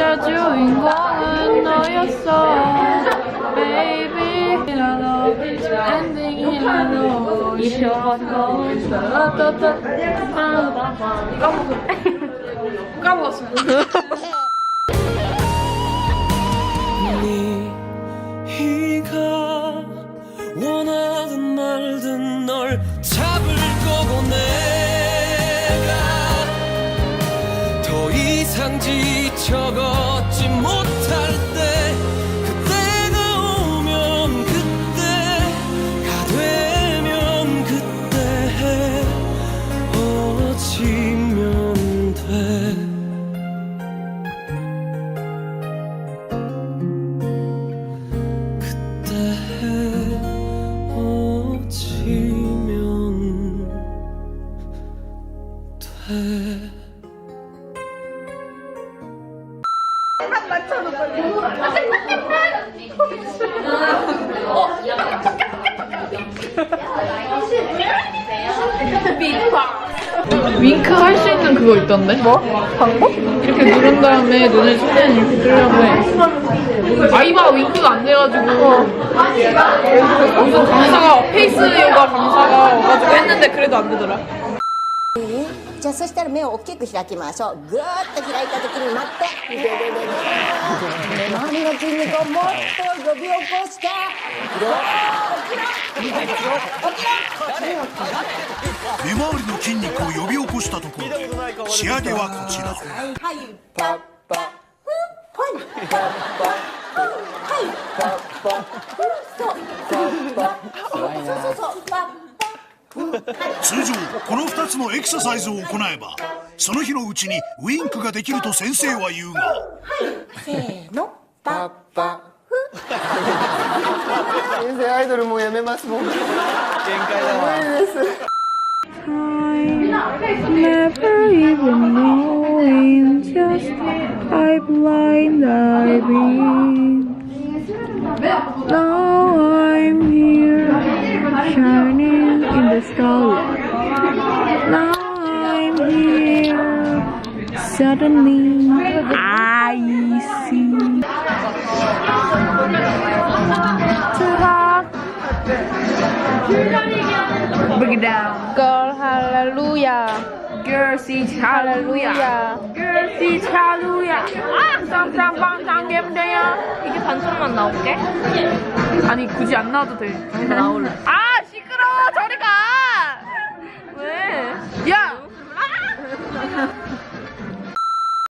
진짜 주인공은 너였어. Baby 나도 엔딩이라도 따따따 까먹었어 까먹었어 더 이상 지쳐 걷 윙크 할 수 있는 그거 있던데? 뭐? 방법? 이렇게 누른 다음에 눈을 최대한 이렇게 뜨려고 해. 아이바 윙크가 안 돼가지고. 무슨 강사가, 페이스 요가 강사가 와가지고 했는데 그래도 안 되더라.じゃあそしたら目を大きく開きましょうぐーっと開いた時に待ってでででで 周りの筋肉をもっと呼び起こして目回りの筋肉を呼び起こしたところで仕上げはこちらはいパッパふんはいパッパふんはいパッパふんそうパッパそうそうそうパッパ通常この2つのエクササイズを行えばその日のうちにウインクができると先生は言うがせーのパッパ先生アイドルもうやめますもん限界だわ Never even knowing, just I blind I been. Now I'm here, shining in the starlight. Suddenly I see. Break it down. Girl, hallelujah. Girl, see hallelujah. Girl, see hallelujah. 아, 쌍쌍빵쌍개무대야. 이게 반성만 나올게? 아니 굳이 안 나와도 돼. 나올래. 아,